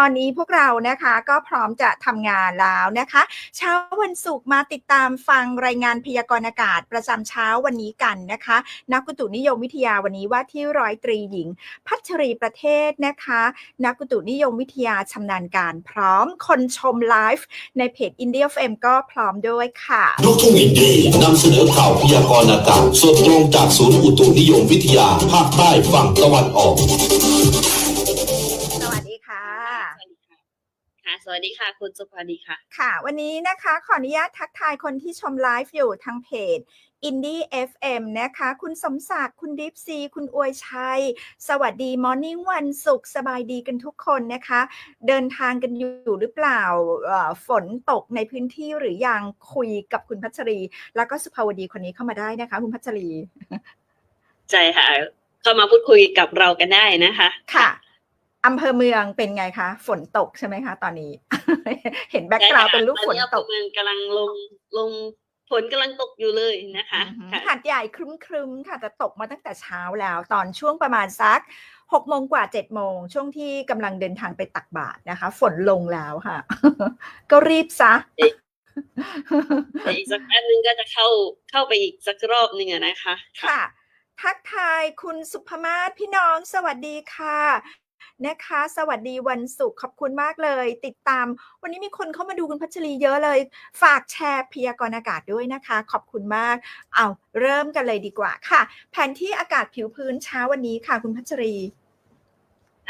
ตอนนี้พวกเรานะคะก็พร้อมจะทำงานแล้วนะคะ เช้าวันศุกร์มาติดตามฟังรายงานพยากรณ์อากาศประจำเช้าวันนี้กันนะคะ นักอุตุนิยมวิทยาวันนี้ว่าที่ร้อยตรีหญิง พัชรีประเทศนะคะ นักอุตุนิยมวิทยาชำนาญการพร้อมคนชมไลฟ์ในเพจ India FM ก็พร้อมด้วยค่ะลูกทุ่งอินดี้นำเสนอข่าวพยากรณ์อากาศสดตรงจากศูนย์อุตุนิยมวิทยาภาคใต้ฝั่งตะวันออก สวัสดีค่ะ คุณสุภาดีค่ะ ค่ะ วันนี้นะคะขออนุญาตทักทายคนที่ชมไลฟ์อยู่ทางเพจ Indie FM นะคะ คุณสมศักดิ์คุณดิฟซี คุณอวยชัย สวัสดีมอร์นิ่งวันศุกร์สบายดีกันทุกคนนะคะ เดินทางกันอยู่หรือเปล่าเอ่อฝนตกในพื้นที่หรือยังคุยกับคุณพัชรี แล้วก็สุภาวดีคนนี้เข้ามาได้นะคะ คุณพัชรี ใช่ค่ะ เข้ามาพูดคุยกับเรากันได้นะคะ ค่ะ อำเภอเมืองเป็นไงคะ ฝนตกใช่ไหมคะ ตอนนี้ เห็นแบ็กกราวด์เป็นรูปฝนตกเมืองกำลังลงลงฝนกำลังตกอยู่เลยนะคะอือหือค่ะหาดใหญ่ครึ้มๆค่ะแต่ตกมาตั้งแต่เช้าแล้ว ตอนช่วงประมาณสักหกโมงกว่าเจ็ดโมงช่วงที่กำลังเดินทางไปตักบาตรนะคะ ฝนลงแล้วค่ะ ก็รีบซะแต่อีกสักแป๊บนึงก็จะเข้าเข้าไปอีกสักรอบหนึ่งอะนะคะ ค่ะ ทักทายคุณสุภมาศพี่น้องสวัสดีค่ะ นะคะ สวัสดีวันศุกร์ขอบคุณมากเลย ติดตาม วันนี้มีคนเข้ามาดูคุณพัชรีเยอะเลย ฝากแชร์พยากรณ์อากาศด้วยนะคะ ขอบคุณมากเอาเริ่มกันเลยดีกว่าค่ะ แผนที่อากาศผิวพื้นเช้าวันนี้ค่ะคุณพัชรี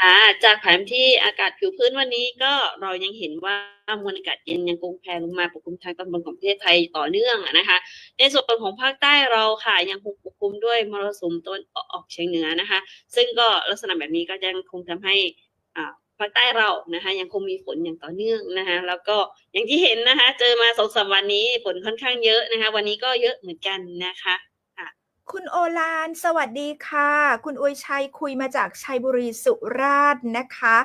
อ่าจากแผนที่อากาศผิวพื้นวันนี้ก็เรายังเห็นว่ามวลอากาศเย็นยังคงแผ่ลงมาปกคลุมทางตอนบนของประเทศไทยต่อเนื่องนะคะ ในส่วนของภาคใต้เราค่ะยังคงปกคลุมด้วยมรสุมตะวันออกเฉียงเหนือนะคะ ซึ่งก็ลักษณะแบบนี้ก็ยังคงทำให้อ่าภาคใต้เรานะคะยังคงมีฝนอย่างต่อเนื่องนะคะแล้วก็อย่างที่เห็นนะคะ เจอมาสองสามวันนี้ฝนค่อนข้างเยอะนะคะ วันนี้ก็เยอะเหมือนกันนะคะ คุณโอลาน สวัสดีค่ะ คุณอวยชัยคุยมาจากชัยบุรีสุราษฎร์นะคะ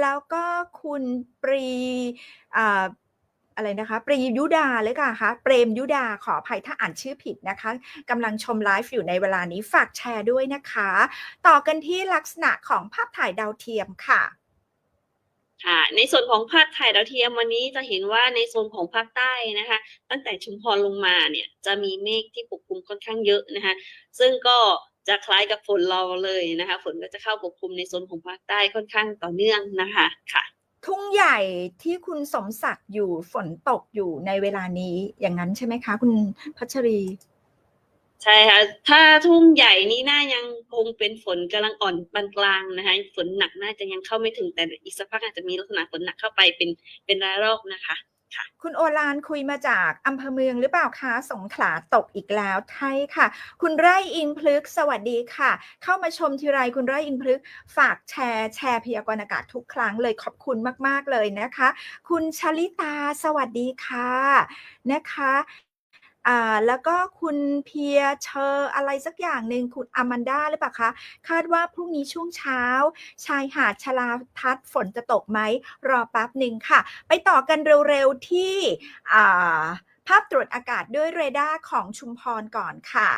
แล้วก็คุณปรีอ่าอะไรนะคะปรียุดาเลยค่ะคะเปรมยุดาขออภัยถ้าอ่านชื่อผิดนะคะกำลังชมไลฟ์อยู่ในเวลานี้ฝากแชร์ด้วยนะคะ ต่อกันที่ลักษณะของภาพถ่ายดาวเทียมค่ะ ค่ะในส่วนของภาพถ่ายดาวเทียมวันนี้จะเห็นว่าในโซนของภาคใต้นะคะ ตั้งแต่ชุมพรลงมาเนี่ยจะมีเมฆที่ปกคลุมค่อนข้างเยอะนะคะ ซึ่งก็จะคล้ายกับฝนเราเลยนะคะ ฝนก็จะเข้าปกคลุมในโซนของภาคใต้ค่อนข้างต่อเนื่องนะคะค่ะ ทุ่งใหญ่ที่คุณสมศักดิ์อยู่ฝนตกอยู่ในเวลานี้อย่างนั้นใช่ไหมคะ คุณพัชรี ใช่ค่ะ ถ้าทุ่งใหญ่นี้น่ายังคงเป็นฝนกำลังอ่อนปานกลางนะคะ ฝนหนักน่าจะยังเข้าไม่ถึงแต่อีกสักพักอาจจะมีลักษณะฝนหนักเข้าไปเป็นเป็นรายรอบนะคะคุณโอลานคุยมาจากอำเภอเมืองหรือเปล่าคะ สงขลาตกอีกแล้วใช่ค่ะ คุณไร่อิงพลึกสวัสดีค่ะ เข้ามาชมทีไรคุณไร่อิงพลึกฝากแชร์แชร์พยากรณ์อากาศทุกครั้งเลยขอบคุณมาก ๆ เลยนะคะ คุณชลิตาสวัสดีค่ะนะคะ อ่าแล้วก็คุณเพียเชอร์อะไรสักอย่างหนึ่งคุณอามันดาหรือเปล่าคะ คาดว่าพรุ่งนี้ช่วงเช้า ชายหาดชลาทัศฝนจะตกไหม รอแป๊บหนึ่งค่ะ ไปต่อกันเร็วๆที่อ่าภาพตรวจอากาศด้วยเรดาร์ของชุมพรก่อนค่ะ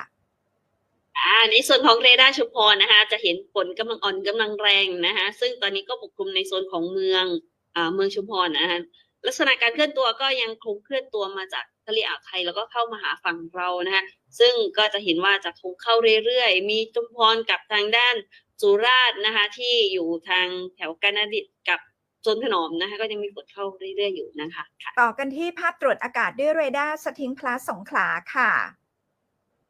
อ่าในส่วนของเรดาร์ชุมพรนะคะ จะเห็นฝนกำลังอ่อนกำลังแรงนะคะ ซึ่งตอนนี้ก็ปกคลุมในโซนของเมืองอ่าเมืองชุมพรนะคะลักษณะการเคลื่อนตัวก็ยังคงเคลื่อนตัวมาจาก ทะเลอ่าวไทยแล้วก็เข้ามาหาฝั่งเรานะคะซึ่งก็จะเห็นว่าจะคงเข้าเรื่อยๆ มีชุมพรกับทางด้านสุราษฎร์นะคะที่อยู่ทางแถวกาญดิตกับโซนขนอมนะคะก็ยังมีฝนเข้าเรื่อยๆอยู่นะคะค่ะต่อกันที่ภาพตรวจอากาศด้วยเรดาร์สทิงพลัสสงขลาค่ะ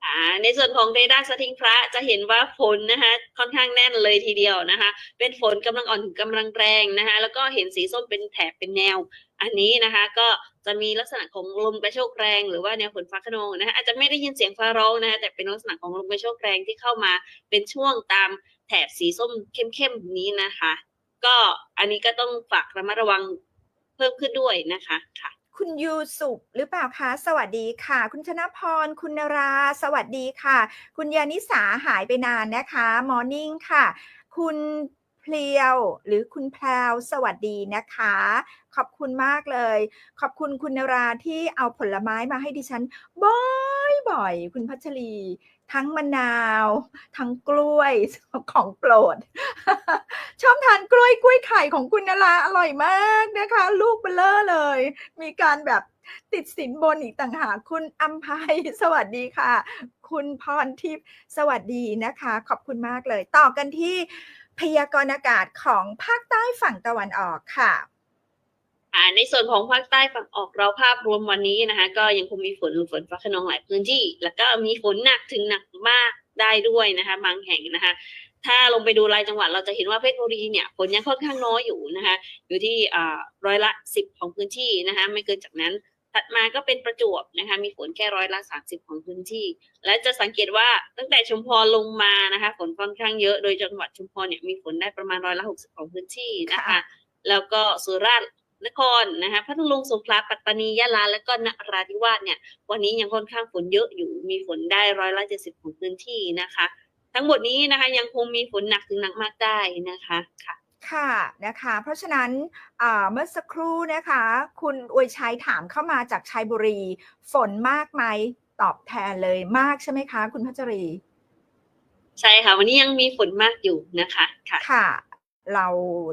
อ่าในส่วนของเรดาร์สทิงพระจะเห็นว่าฝนนะคะค่อนข้างแน่นเลยทีเดียวนะคะ เป็นฝนกำลังอ่อนถึงกำลังแรงนะคะแล้วก็เห็นสีส้มเป็นแถบเป็นแนว อันนี้นะคะก็จะมีลักษณะของลมกระโชกแรงหรือว่าแนวฝนฟ้าขนองนะคะอาจจะไม่ได้ยินเสียงฟ้าร้องนะคะแต่เป็นลักษณะของลมกระโชกแรงที่เข้ามาเป็นช่วงตามแถบสีส้มเข้มๆนี้นะคะ ก็อันนี้ก็ต้องฝากระมัดระวังเพิ่มขึ้นด้วยนะคะค่ะ คุณยูสุปหรือเปล่าคะ สวัสดีค่ะ คุณชนะพร คุณนรา สวัสดีค่ะ คุณยานิสาหายไปนานนะคะมอร์นิ่งค่ะ คุณ เพลียว หรือคุณแพลวสวัสดีนะคะ ขอบคุณมากเลย ขอบคุณคุณนราที่เอาผลไม้มาให้ดิฉัน บ่อยๆคุณพัชรี ทั้งมะนาว ทั้งกล้วยของโปรด ชอบทานกล้วยกล้วยไข่ของคุณนราอร่อยมากนะคะ ลูกเบลเลอร์เลย มีการแบบติดสินบนอีกต่างหากคุณอัมภัยสวัสดีค่ะ คุณพรทิพย์สวัสดีนะคะ ขอบคุณมากเลย ต่อกันที่ พยากรณ์อากาศของภาคใต้ฝั่งตะวันออกค่ะในส่วนของภาคใต้ฝั่งออกเราภาพรวมวันนี้นะคะก็ยังคงมีฝนหรือฝนฟ้าขนองหลายพื้นที่ แล้วก็มีฝนหนักถึงหนักมากได้ด้วยนะคะ บางแห่งนะคะ ถ้าลงไปดูรายจังหวัดเราจะเห็นว่าเพชรบุรีเนี่ยฝนยังค่อนข้างน้อยอยู่นะคะ อยู่ที่ร้อยละสิบของพื้นที่นะคะ ไม่เกินจากนั้น ถัดมาก็เป็นประจวบนะคะ มีฝนแค่ร้อยละสามสิบของพื้นที่ และจะสังเกตว่าตั้งแต่ชุมพรลงมานะคะ ฝนค่อนข้างเยอะ โดยจังหวัดชุมพรเนี่ยมีฝนได้ประมาณร้อยละหกสิบของพื้นที่นะคะค่ะแล้วก็สุราษฎร์นครนะคะพัทลุงสงขลาปัตตานียะลาและก็นราธิวาสเนี่ย วันนี้ยังค่อนข้างฝนเยอะอยู่ มีฝนได้ร้อยละเจ็ดสิบของพื้นที่นะคะ ทั้งหมดนี้นะคะ ยังคงมีฝนหนักถึงหนักมากได้นะคะค่ะ ค่ะนะคะเพราะฉะนั้นอ่าเมื่อสักครู่นะคะ คุณอวยชัยถามเข้ามาจากชัยบุรี ฝนมากไหมตอบแทนเลยมากใช่ไหมคะ คุณพัชรี ใช่ค่ะ วันนี้ยังมีฝนมากอยู่นะคะค่ะค่ะ เรา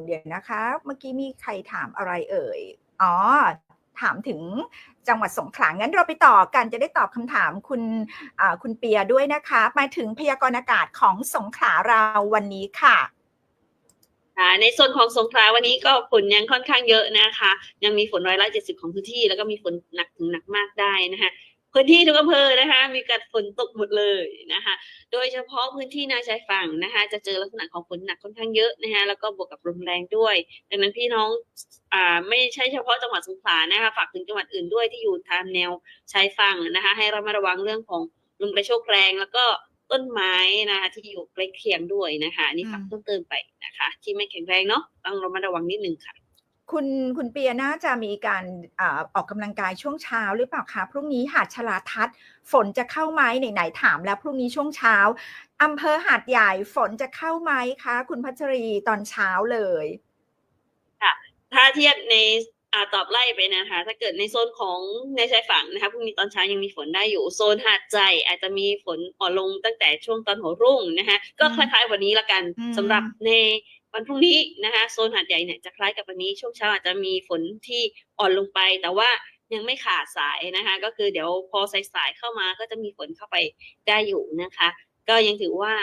เดี๋ยวนะคะ เมื่อกี้มีใครถามอะไรเอ่ยอ๋อถามถึงจังหวัดสงขลางั้นเราไปต่อกันจะได้ตอบคำถามคุณอ่าคุณเปียด้วยนะคะหมายถึงพยากรณ์อากาศของสงขลาเราวันนี้ค่ะอ่า ในส่วนของสงขลาวันนี้ก็ฝนยังค่อนข้างเยอะนะคะ ยังมีฝนร้อยละเจ็ดสิบของพื้นที่ แล้วก็มีฝนหนักถึงหนักมากได้นะคะพื้นที่ทุกอำเภอนะคะ มีการฝนตกหมดเลยนะคะ โดยเฉพาะพื้นที่นวชายฝั่งนะคะ จะเจอลักษณะของฝนหนักค่อนข้างเยอะนะคะแล้วก็บวกกับลมแรงด้วย ดังนั้นพี่น้องอ่าไม่ใช่เฉพาะจังหวัดสงขลานะคะฝากถึงจังหวัดอื่นด้วยที่อยู่ตามแนวชายฝั่งนะคะ ให้เรามาระวังเรื่องของลมกระโชกแรงแล้วก็ ต้นไม้นะคะที่อยู่ใกล้เคียงด้วยนะคะอันนี่ฝากอืมเพิ่มเติมไปนะคะ ที่ไม่แข็งแรงเนาะต้องระมัดระวังนิดนึงค่ะ คุณคุณเปียน่าจะมีการอาออกกำลังกายช่วงเช้าหรือเปล่าคะพรุ่งนี้หาดชลาทัศน์ฝนจะเข้าไหมไหนๆถามแล้วพรุ่งนี้ช่วงเช้าอำเภอหาดใหญ่ฝนจะเข้าไหมคะ คุณพัชรีตอนเช้าเลย ถ้าเทียบใน อ่าตอบไล่ไปนะคะ ถ้าเกิดในโซนของในชายฝั่งนะคะพรุ่งนี้ตอนเช้ายังมีฝนได้อยู่ โซนหาดใจอาจจะมีฝนอ่อนลงตั้งแต่ช่วงตอนหัวรุ่งนะคะ ก็อืมคล้ายๆวันนี้ละกันอืมสำหรับในวันพรุ่งนี้นะคะโซนหาดใหญ่เนี่ยจะคล้ายกับวันนี้ช่วงเช้าอาจจะมีฝนที่อ่อนลงไป แต่ว่ายังไม่ขาดสายนะคะ ก็คือเดี๋ยวพอสายๆเข้ามาก็จะมีฝนเข้าไปได้อยู่นะคะ ก็ยังถือว่า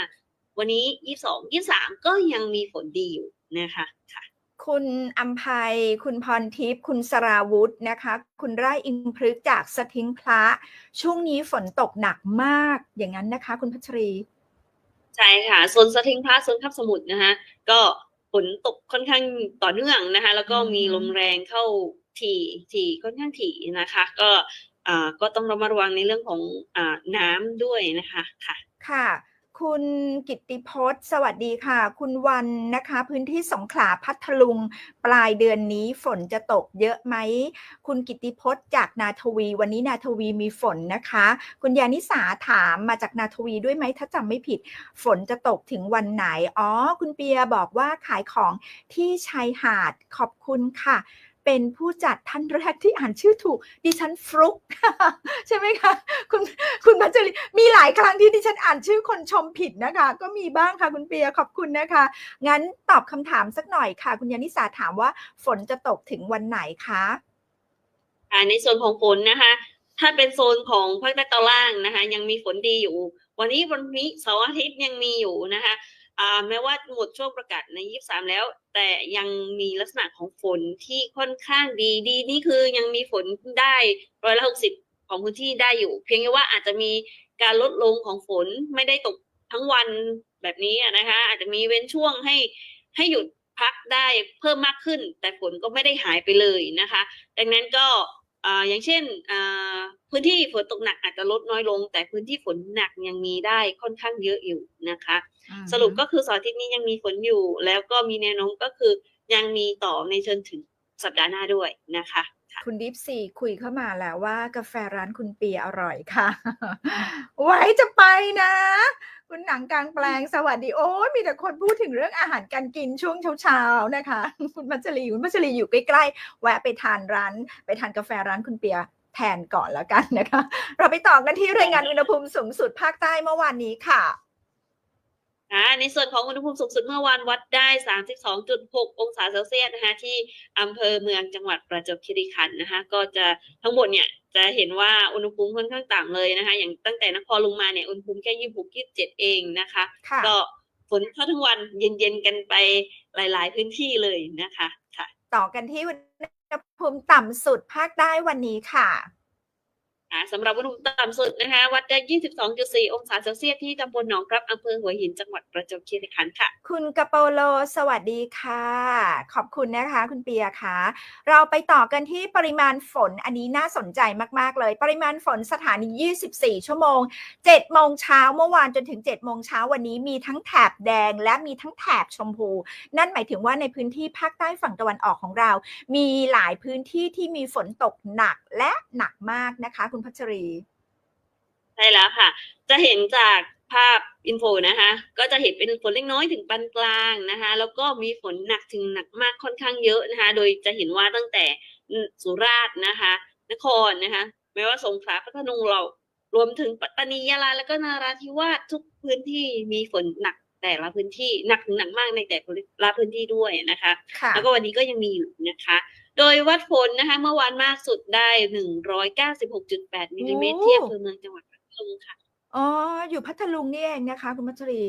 วันนี้ยี่สองยี่สามก็ยังมีฝนดีอยู่นะคะค่ะ คุณอัมภัย คุณพรทิพย์ คุณสราวุธนะคะ คุณไร่อิงพฤกษ์จากสทิงพระ ช่วงนี้ฝนตกหนักมาก อย่างนั้นนะคะ คุณพัชรี ใช่ค่ะโซนสทิงพระโซนคาบสมุทรนะคะ ก็ฝนตกค่อนข้างต่อเนื่องนะคะ แล้วก็อืมมีลมแรงเข้าถี่ถี่ค่อนข้างถี่นะคะ ก็อ่าก็ต้องระมัดระวังในเรื่องของอ่าน้ำด้วยนะคะ ค่ะ ค่ะ คุณกิติพจน์ สวัสดีค่ะ คุณวันนะคะ พื้นที่สงขลาพัทลุง ปลายเดือนนี้ฝนจะตกเยอะไหม คุณกิตติพจน์จากนาทวี วันนี้นาทวีมีฝนนะคะ คุณยานิสาถามมาจากนาทวีด้วยไหมถ้าจำไม่ผิด ฝนจะตกถึงวันไหน อ๋อ คุณเปียบอกว่าขายของที่ชายหาดขอบคุณค่ะ เป็นผู้จัดท่านแรกที่อ่านชื่อถูก ดิฉันฟลุกใช่ไหมคะคุณคุณพัชรีมีหลายครั้งที่ดิฉันอ่านชื่อคนชมผิดนะคะ ก็มีบ้างค่ะคุณเปียขอบคุณนะคะ งั้นตอบคำถามสักหน่อยค่ะ คุณยานิสาถามว่าฝนจะตกถึงวันไหนคะในส่วนของฝนนะคะ ถ้าเป็นโซนของภาคใต้ตอนล่างนะคะ ยังมีฝนดีอยู่ วันนี้วันนี้เสาร์อาทิตย์ยังมีอยู่นะคะ แม้ว่าหมดช่วงประกาศในยี่สามแล้ว แต่ยังมีลักษณะของฝนที่ค่อนข้างดีดีนี่คือยังมีฝนได้ร้อยละหกสิบของพื้นที่ได้อยู่ เพียงแค่ว่าอาจจะมีการลดลงของฝนไม่ได้ตกทั้งวันแบบนี้นะคะ อาจจะมีเว้นช่วงให้ให้หยุดพักได้เพิ่มมากขึ้น แต่ฝนก็ไม่ได้หายไปเลยนะคะ ดังนั้นก็ อ่าอย่างเช่นอ่าพื้นที่ฝนตกหนักอาจจะลดน้อยลง แต่พื้นที่ฝนหนักยังมีได้ค่อนข้างเยอะอยู่นะคะ สรุปก็คือเสาร์อาทิตย์นี้ยังมีฝนอยู่ แล้วก็มีแนวโน้มก็คือยังมีต่อในจนถึงสัปดาห์หน้าด้วยนะคะคุณดิฟซีคุยเข้ามาแล้วว่ากาแฟร้านคุณเปียอร่อยค่ะ ไว้จะไปนะ คุณหนังกลางแปลงสวัสดีโอ้ยมีแต่คนพูดถึงเรื่องอาหารการกินช่วงเช้าๆนะคะ คุณมัชรีคุณมัชรีอยู่ใกล้ๆแวะไปทานร้าน ไปทานกาแฟร้านคุณเปียแทนก่อนแล้วกันนะคะ เราไปต่อกันที่รายงานอุณหภูมิสูงสุดภาคใต้เมื่อวานนี้ค่ะ อ่าในส่วนของอุณหภูมิสูงสุดเมื่อวานวัดได้ 32.6 องศาเซลเซียสนะคะที่อำเภอเมืองจังหวัดประจวบคีรีขันธ์นะคะก็จะทั้งหมดเนี่ยจะเห็นว่าอุณหภูมิค่อนข้างต่ำเลยนะคะอย่างตั้งแต่นครลงมาเนี่ยอุณหภูมิแค่ยี่สิบหกยี่สิบเจ็ดเองนะคะค่ะก็ฝนเข้าทั้งวันเย็นๆกันไปหลาย ๆ พื้นที่เลยนะคะค่ะ ต่อกันที่อุณหภูมิต่ำสุดภาคใต้วันนี้ค่ะอ่า สำหรับอุณหภูมิต่ำสุดนะคะวัดได้ 22.4 องศาเซลเซียสที่ตำบลหนองครับอำเภอหัวหินจังหวัดประจวบคีรีขันธ์ค่ะ คุณกะโปโลสวัสดีค่ะ ขอบคุณนะคะ คุณเปียค่ะ เราไปต่อกันที่ปริมาณฝนอันนี้น่าสนใจมากๆเลย ปริมาณฝนสถานี 24 ชั่วโมง 7 โมงเช้าเมื่อวานจนถึง 7 โมงเช้าวันนี้มีทั้งแถบแดงและมีทั้งแถบชมพู นั่นหมายถึงว่าในพื้นที่ภาคใต้ฝั่งตะวันออกของเรา มีหลายพื้นที่ที่มีฝนตกหนักและหนักมากนะคะคุณพัชรี ใช่แล้วค่ะ จะเห็นจากภาพอินโฟนะคะ ก็จะเห็นเป็นฝนเล็กน้อยถึงปานกลางนะคะ แล้วก็มีฝนหนักถึงหนักมากค่อนข้างเยอะนะคะ โดยจะเห็นว่าตั้งแต่สุราษฎร์นะคะ นครนะคะไม่ว่าสงขลาพัทลุงเรา รวมถึงปัตตานียะลาแล้วก็นาราธิวาสทุกพื้นที่มีฝนหนักแต่ละพื้นที่หนักถึงหนักมากในแต่ละพื้นที่ด้วยนะคะค่ะแล้วก็วันนี้ก็ยังมีอยู่นะคะ โดยวัดฝนนะคะ เมื่อวานมากสุดได้196.8มิลลิเมตรโอ้ที่อำเภอเมืองจังหวัดพัทลุงค่ะ อ๋อ อยู่พัทลุงนี่เองนะคะ คุณพัชรี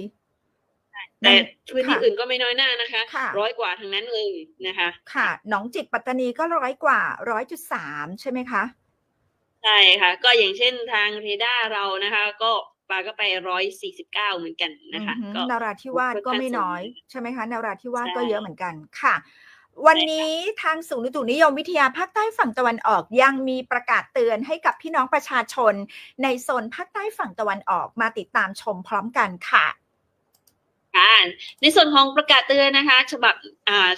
แต่พื้นที่ค่ะอื่นก็ไม่น้อยหน้านะคะค่ะร้อยกว่าทั้งนั้นเลยนะคะ ค่ะ หนองจิกปัตตานีก็ร้อยกว่าร้อยจุดสามใช่ไหมคะ ใช่ค่ะ ก็อย่างเช่นทางเรดาร์เรานะคะ ก็ปาก็ไปร้อยสี่สิบเก้าเหมือนกันนะคะอือหือก็นาราธิวาสค่อนก็ข้างไม่น้อยสูงใช่ไหมคะนาราธิวาสใช่ก็เยอะเหมือนกันค่ะ วันนี้ทางศูนย์อุตุนิยมวิทยาภาคใต้ฝั่งตะวันออก ยังมีประกาศเตือนให้กับพี่น้องประชาชน ในโซนภาคใต้ฝั่งตะวันออกมาติดตามชมพร้อมกันค่ะค่ะในส่วนของประกาศเตือนนะคะ ฉบับ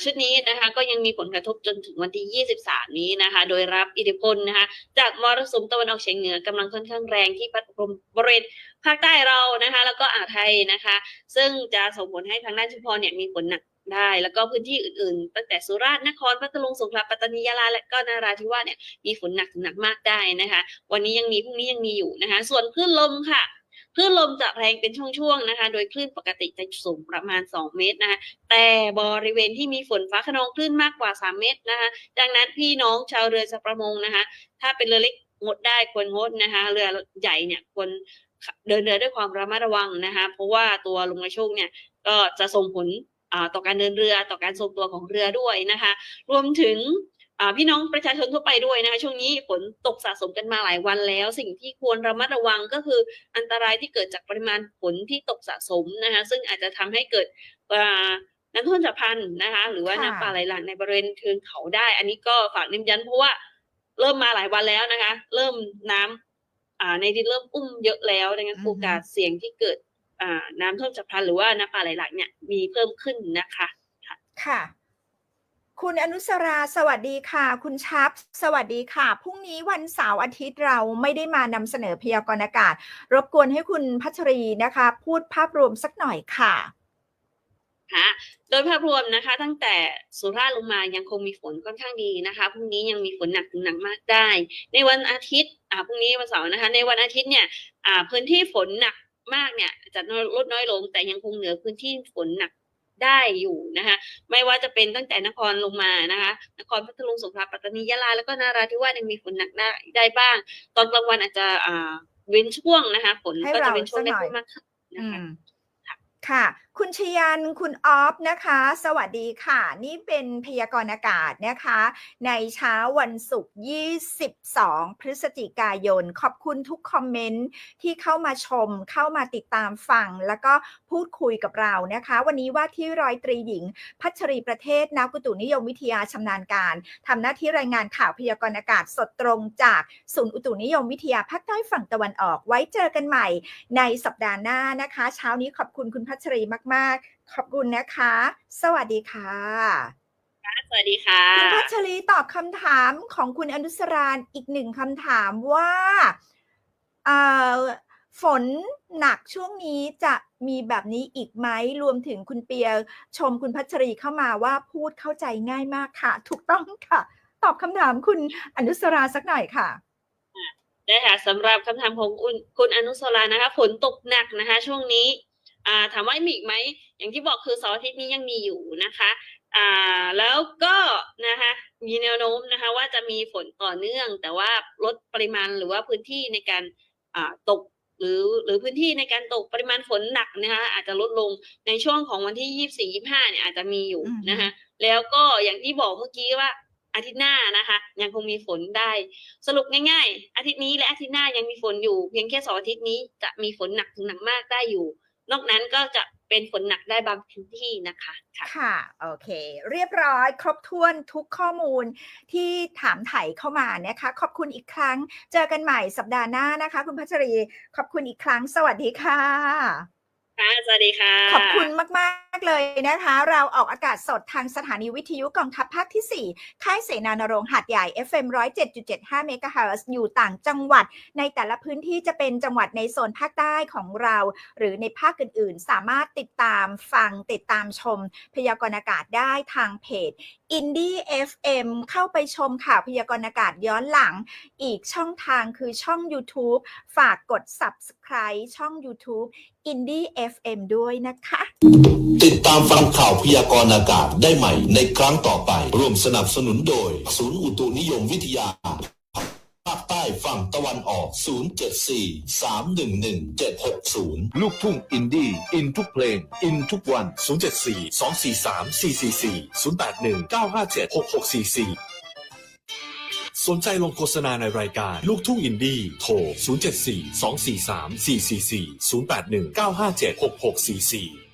ชุดนี้นะคะ ก็ยังมีผลกระทบจนถึงวันที่ 23 นี้นะคะ โดยรับอิทธิพลนะคะ จากมรสุมตะวันออกเฉียงเหนือกำลังค่อนข้างแรงที่พัดลมบริเวณภาคใต้เรานะคะ แล้วก็อ่าวไทยนะคะ ซึ่งจะส่งผลให้ทางด้านชุมพรเนี่ยมีฝนหนัก ได้ แล้วก็พื้นที่อื่นๆ ตั้งแต่สุราษฎร์นครพัทลุงสงขลาปัตตานียะลาและก็นาราธิวาสเนี่ยมีฝนหนักถึงหนักมากได้นะคะ วันนี้ยังมีพรุ่งนี้ยังมีอยู่นะคะ ส่วนคลื่นลมค่ะคลื่นลมจะแรงเป็นช่วงๆนะคะ โดยคลื่นปกติจะสูงประมาณ 2 เมตรนะคะ แต่บริเวณที่มีฝนฟ้าขนองคลื่นมากกว่า 3 เมตรนะคะ ดังนั้นพี่น้องชาวเรือชาวประมงนะคะ ถ้าเป็นเรือเล็กงดได้ควรงดนะคะ เรือใหญ่เนี่ยควรเดินเรือด้วยความระมัดระวังนะคะ เพราะว่าตัวลมกระโชกเนี่ยก็จะส่งผล ต่อการเดินเรือต่อการทรงตัวของเรือด้วยนะคะ รวมถึงอ่าพี่น้องประชาชนทั่วไปด้วยนะคะช่วงนี้ฝนตกสะสมกันมาหลายวันแล้ว สิ่งที่ควรระมัดระวังก็คืออันตรายที่เกิดจากปริมาณฝนที่ตกสะสมนะคะซึ่งอาจจะทำให้เกิดอ่าน้ำท่วมฉับพลันนะคะหรือว่าค่ะน้ำป่าไหลหลากในบริเวณเชิงเขาได้ อันนี้ก็ฝากเน้นย้ำเพราะว่าเริ่มมาหลายวันแล้วนะคะ เริ่มน้ำอ่าในดินเริ่มอุ้มเยอะแล้วดังนั้นโอกาสเสี่ยงที่เกิดอ่า น้ำท่วมฉับพลันหรือว่าน้ำป่าไหลหลากเนี่ยมีเพิ่มขึ้นนะคะค่ะ คุณอนุสราสวัสดีค่ะ คุณชับสวัสดีค่ะพรุ่งนี้วันเสาร์อาทิตย์เราไม่ได้มานำเสนอพยากรณ์อากาศ รบกวนให้คุณพัชรีนะคะ พูดภาพรวมสักหน่อยค่ะค่ะโดยภาพรวมนะคะตั้งแต่สุราษฎร์ลงมายังคงมีฝนค่อนข้างดีนะคะพรุ่งนี้ยังมีฝนหนักถึงหนักมากได้ ในวันอาทิตย์อ่าพรุ่งนี้วันเสาร์นะคะ ในวันอาทิตย์เนี่ยอ่าพื้นที่ฝนหนัก มากเนี่ยจะลดน้อยลงแต่ยังคงเหนือพื้นที่ฝนหนักได้อยู่นะคะไม่ว่าจะเป็นตั้งแต่นครลงมานะคะ นครพัทลุงสงขลาปัตตานียะลาแล้วก็นาราธิวาสยังมีฝนหนักได้ได้บ้าง ตอนกลางวันอาจจะอ่าเว้นช่วงนะคะฝนให้ก็เราจะเป็นช่วงได้สักหน่อยเพิ่มมากขึ้นนะคะอืมค่ะ คุณชยัน คุณออฟนะคะ สวัสดีค่ะ นี่เป็นพยากรณ์อากาศนะคะ ในเช้าวันศุกร์ 22 พฤศจิกายน ขอบคุณทุกคอมเมนต์ที่เข้ามาชม เข้ามาติดตามฟัง แล้วก็พูดคุยกับเรานะคะ วันนี้ว่าที่ร้อยตรีหญิง พัชรีประเทศ นักอุตุนิยมวิทยาชำนาญการ ทำหน้าที่รายงานข่าวพยากรณ์อากาศสดตรงจากศูนย์อุตุนิยมวิทยาภาคใต้ฝั่งตะวันออก ไว้เจอกันใหม่ในสัปดาห์หน้านะคะ เช้านี้ขอบคุณคุณพัชรีมากๆ ขอบคุณนะคะ สวัสดีค่ะ สวัสดีค่ะ คุณพัชรีตอบคำถามของคุณอนุสรานอีกหนึ่งคำถามว่าเอ่อฝนหนักช่วงนี้จะมีแบบนี้อีกไหมรวมถึงคุณเปียชมคุณพัชรีเข้ามาว่าพูดเข้าใจง่ายมากค่ะ ถูกต้องค่ะ ตอบคำถามคุณอนุสราสักหน่อยค่ะได้ค่ะสำหรับคำถามของคุณคุณอนุสรานะคะ ฝนตกหนักนะคะ ช่วงนี้อ่า ถามว่ามีอีกไหมอย่างที่บอกคือเสาร์อาทิตย์นี้ยังมีอยู่นะคะอ่าแล้วก็นะคะมีแนวโน้มนะคะว่าจะมีฝนต่อเนื่อง แต่ว่าลดปริมาณหรือว่าพื้นที่ในการอ่าตกหรือหรือพื้นที่ในการตกปริมาณฝนหนักนะคะอาจจะลดลงในช่วงของวันที่ยี่สี่ยี่ห้าเนี่ยอาจจะมีอยู่อืมนะคะแล้วก็อย่างที่บอกเมื่อกี้ว่าอาทิตย์หน้านะคะ ยังคงมีฝนได้ สรุปง่าย ๆ อาทิตย์นี้และอาทิตย์หน้ายังมีฝนอยู่ เพียงแค่สองอาทิตย์นี้จะมีฝนหนักถึงหนักมากได้อยู่ นอกนั้นก็จะเป็นฝนหนักได้บางพื้นที่นะคะค่ะค่ะ โอเค เรียบร้อยครบถ้วนทุกข้อมูลที่ถามไถ่เข้ามานะคะ ขอบคุณอีกครั้ง เจอกันใหม่สัปดาห์หน้านะคะ คุณพัชรี ขอบคุณอีกครั้ง สวัสดีค่ะ ค่ะ สวัสดีค่ะ ขอบคุณมากๆเลยนะคะ เราออกอากาศสดทางสถานีวิทยุกองทัพภาคที่ 4 ค่ายเสนานรงค์หาดใหญ่ FM 107.75เมกะเฮิรตซ์อยู่ต่างจังหวัด ในแต่ละพื้นที่จะเป็นจังหวัดในโซนภาคใต้ของเรา หรือในภาคอื่นๆ สามารถติดตามฟังติดตามชม พยากรณ์อากาศได้ทางเพจ Indie FM เข้าไปชมข่าวพยากรณ์อากาศย้อนหลัง อีกช่องทางคือช่อง YouTube ฝากกด Subscribe ช่อง YouTube Indie FM ด้วยนะคะ ติดตามฟังข่าวพยากรณ์อากาศได้ใหม่ในครั้งต่อไป ร่วมสนับสนุนโดย ศูนย์อุตุนิยมวิทยา ภาคใต้ฝั่งตะวันออก 074 311 760 ลูกทุ่งอินดี้ อินทุกเพลง อินทุกวัน 074 243 444 081 957 6644สนใจลงโฆษณาในรายการลูกทุ่งอินดี้ โทร 074 243 444 081 957 6644